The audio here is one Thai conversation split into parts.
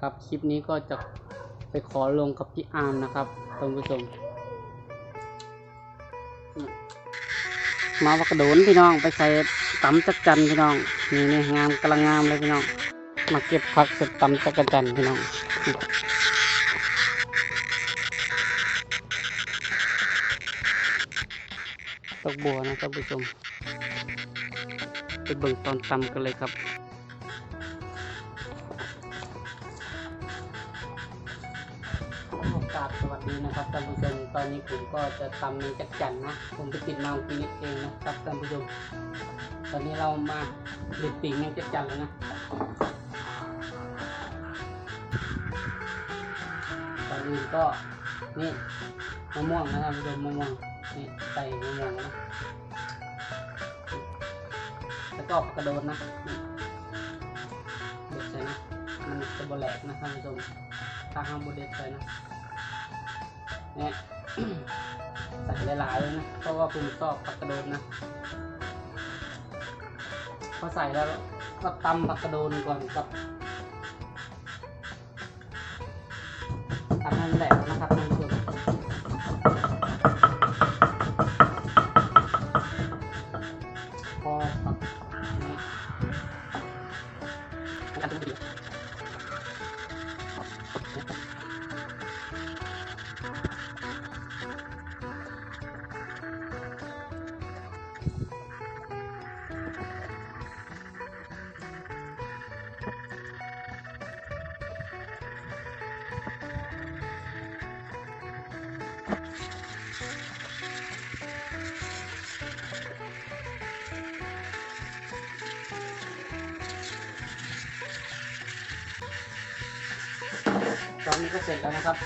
ครับคลิปนี้ก็จะไปขอลงกับพี่อาร์มนะครับท่านผู้ชม มาวักกระโดนพี่น้องไปใส่ตำจักจันพี่น้องนี่นี่งามกำลังงามเลยพี่น้อง มาเก็บผักเสร็จตำจักจันพี่น้องตกบัวนะท่านผู้ชมไปเบิ่งตอนตำกันเลยครับ กราบสวัสดีนะครับท่านผู้ชมตอนนี้ผมก็จะทำในจักจั่นนะ ผมไปติดมาปีนี้เองนะครับท่านผู้ชม ตอนนี้เรามาเด็ดปีกในจักจั่นแล้วนะ ตอนนี้ก็นี่มะม่วงนะท่านผู้ชมมะม่วงนี่ใส่มะม่วงนะ แล้วก็กระโดดนะเด็ดใส่นะ มันจะบแหลกนะท่านผู้ชมถ้าห้ามบดเด็ดใส่นะ เนี่ยใส่หลายๆเลยนะ เพราะว่าผมชอบผักกระโดนนะ พอใส่แล้วก็ตำผักกระโดนก่อนกับทำให้มันแหลกนะครับ ตอนนี้ก็เสร็จแล้วนะครับ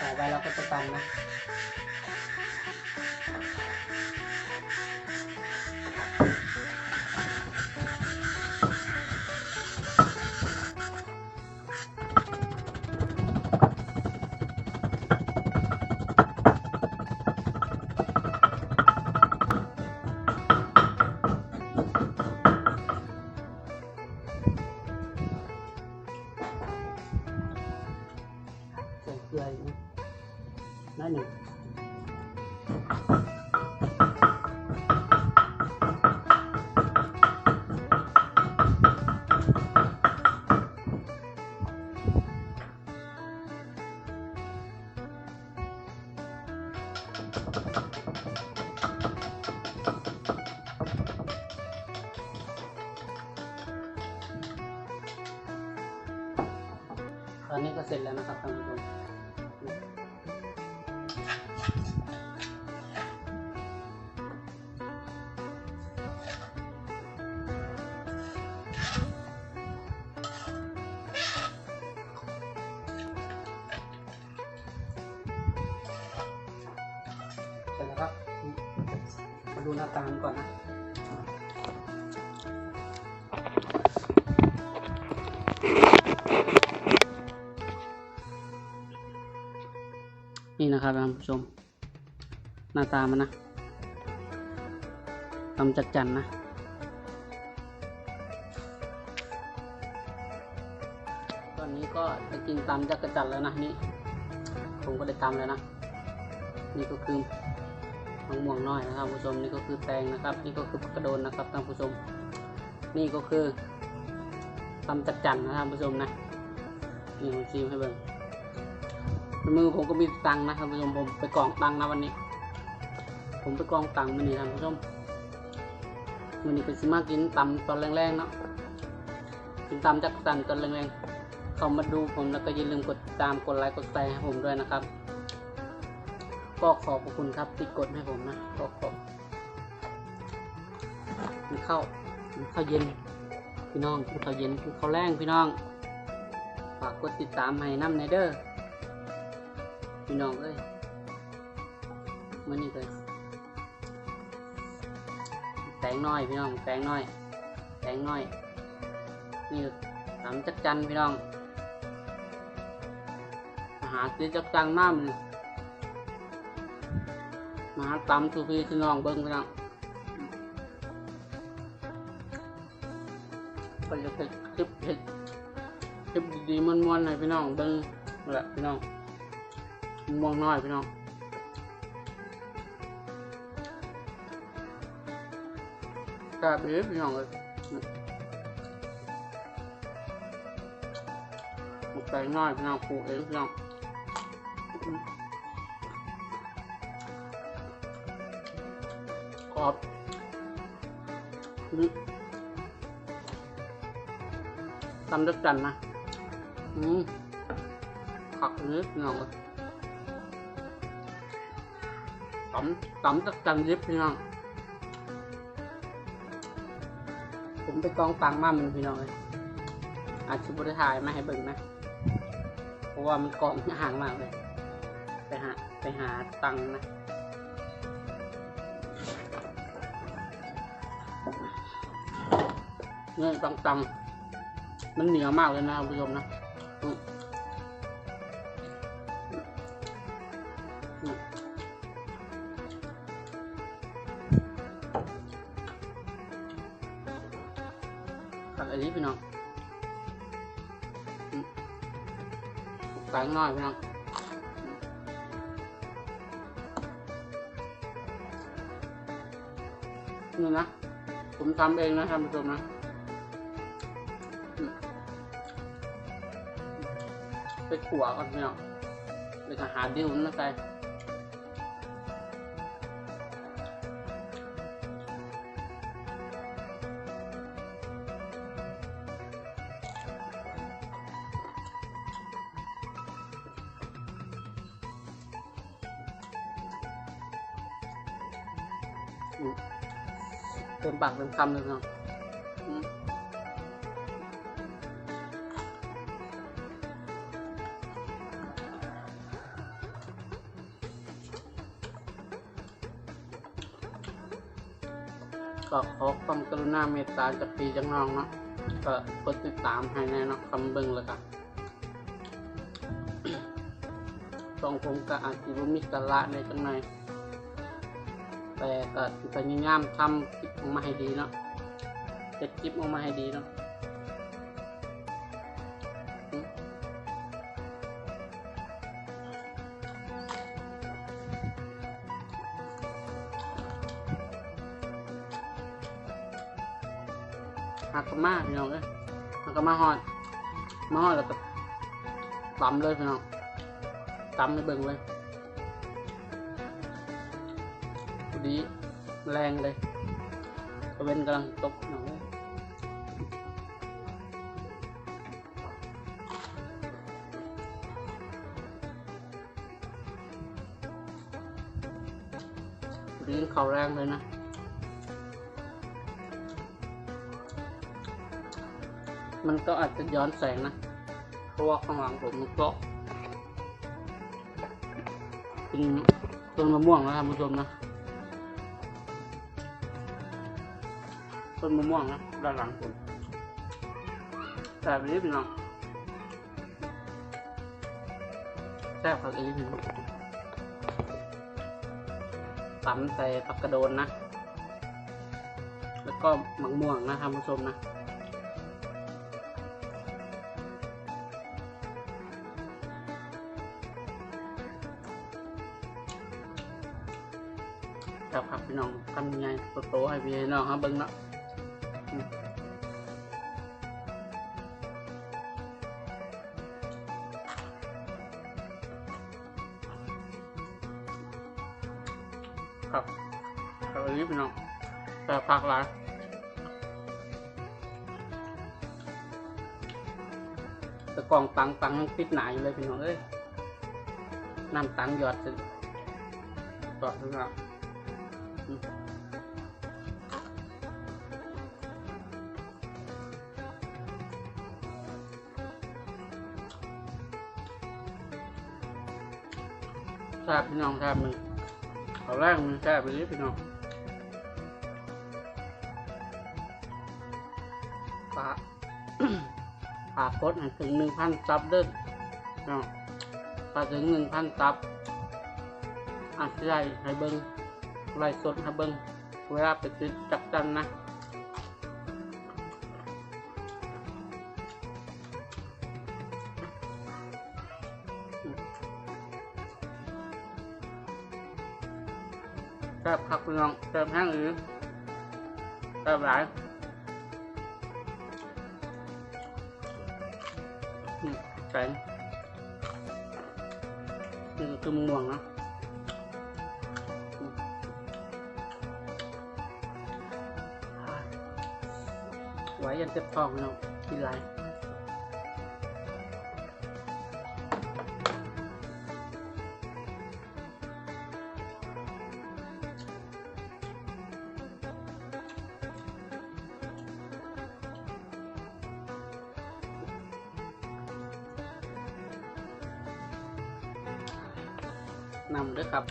ต่อไปเราก็จะตำนะ ร็จแล้วนะครับท่านผู้ชมเสร็จแล้วครับมาดูหน้าตามก่อนนะ นี่นะครับท่านผู้ชม หน้าตามันนะทำจักจันนะตอนนี้ก็จะกินตำจักรจันแล้วนะนี่ผมก็ได้ตำแล้วนะ นี่ก็คือมะม่วงน้อยนะครับผู้ชมนี่ก็คือแตงนะครับ นี่ก็คือกระโดนนะครับท่านผู้ชม นี่ก็คือตำจักจันนะครับผู้ชมนะนี่ผมชิมให้เบิ่ง มือผมก็มีตังค์นะครับผู้ชมผมไปกองตังค์นะวันนี้ ผมไปกองตังค์มันนี่ท่านผู้ชมมันนี่เป็นสิมากินตำตอนแรงๆเนาะกินตำจักจันตอนแรงๆเข้ามาดูผมแล้วก็อย่าลืมกดติดตามกดไลค์กดแชร์ให้ผมด้วยนะครับ ก็ขอบคุณครับที่กดให้ผมนะก็ขอบกินข้าวกินข้าวเย็น พี่น้องกินข้าวเย็นกินข้าวแรงพี่น้องฝากกดติดตามให้น้ำในเด้อ พี่น้องเอ้ยมื่อนี้เลยแตงน้อยพี่น้องแตงน้อยแตงน้อยนี่ตำจักจันพี่น้องอาหาซื้อจักจังน้ำเลยมาตำสุพีคือน้องเบิ้งพี่น้องก็จะเป็นคลิปเห็ดคลิปดีๆม้วนๆให้พี่น้องเบิ่งนั่แหละพี่น้อง ม่วงน้อยพี่น้องกาเบี้พี่น้องเลยหมกไก่น้อยพี่น้องปลูกเองพี่น้องกรอบนี่ตำจักจันนะ อืมผักนี้พี่น้องเลย ตำตำจักจันยิบพี่น้อง ผมไปกองตังมามันพี่น้องเลยอาจจะบริถ่ายมาให้เบิ่งนะ เพราะว่ามันกองห่างมากเลย ไปหาไปหาตังนะเนี่ยตังตังมันเหนียวมากเลยนะคุณผู้ชมนะ น้อยพี่น้องนี่นะ ผมทำเองนะท่านผู้ชมนะไปขัวก่อนพี่น้องไปหาดิวนะไป เต็มปากเต็มคำเลยน้องอืมก็ขอความกรุณาเมตตาจากปีจังน้องเนาะก็กดติดตามให้แน่นาะคำเบิ่งแล้วกันช่องผมก็อาจจะมีสาระในจังหน แต่ก็สิพยายามทำคลิปออกมาให้ดีเนาะเจ็ดคลิปออกมาให้ดีเนาะหักกะมาพี่น้องเอ้ยหักกะมาฮอดมาฮอดแล้วก็ตำเลยพี่น้องตำให้เบิ่งเลย แรงเลยกระเวนกำลังตกพี่น้องเอ้ยพอดีเขาแรงเลยนะมันก็อาจจะย้อนแสงนะ เพราะว่าข้างหลังผมมันก็เป็นต้นมะม่วงนะท่านผู้ชมนะ ต้นมะม่วงนะด้านหลังผมแซ่บนี้พี่น้องแซ่บครับอันนี้พี่น้องตำใส่ผักกระโดนนะ แล้วก็มะม่วงนะท่านผู้ชมนะครับครับพี่น้องทำยังไงโตๆให้พี่น้องครับเบิ้งเนาะ ครับครับอันนี้พี่น้องแต่ผักหลายแต่กล่องตังตังยังติดหนาอยู่เลยพี่น้องเอ้ยน้ำตังหยอดจะต่อถึงอะแซ่บพี่น้องแซ่บมึง เอาแรงมันแค่ไปนี้พี่น้องปลาปลากกดให้ถึงหนึ่งพันซับเด้อพี่น้องปาถึงหนึ่งพันซับอาจจะได้ให้เบิ้งไล่สดให้เบิ้งเวลาไปติดจักจันนะ ซ่บคักพี่น้องแซ่บแห้งหรือแซ่บหลายอืมแกงนี่คือมะม่วงนะไว้ยันเจ็บท้องพี่น้องกินไร นำด้วยครับ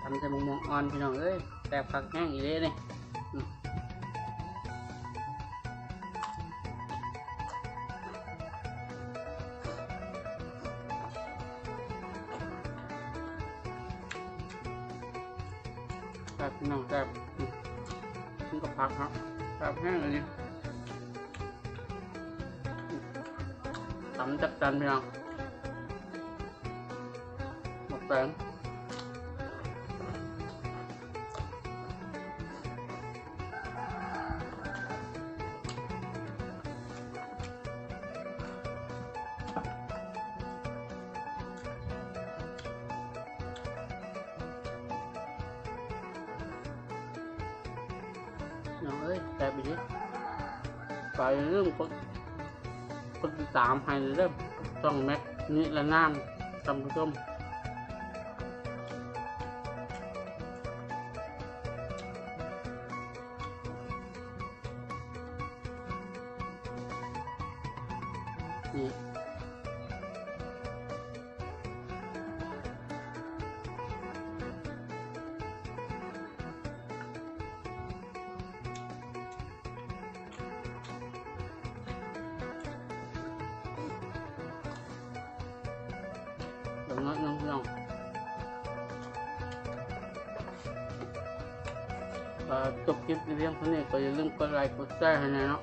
ทำใส่มะม่วงอ่อนพี่น้องเอ้ยแซ่ผักแห้งอีเด้นี่อืมแซ่บพี่น้องแซ่บ อืมมันก็ผักครับแซ่บแห้งเลยนี่อืมตำจับจันพี่น้องหมกแตง น้องเอ้ยแต่ไปดิไปเรื่องคนคนติดตามให้เริ่มต้องแม็กนี่ละน้ำท่านผู้ชม เดี๋ยวน้อยน้องพี่น้องจบคลิปเรื่องเท่านี้ก็อย่าลืมกดไลค์กดแชร์ให้นะเนาะ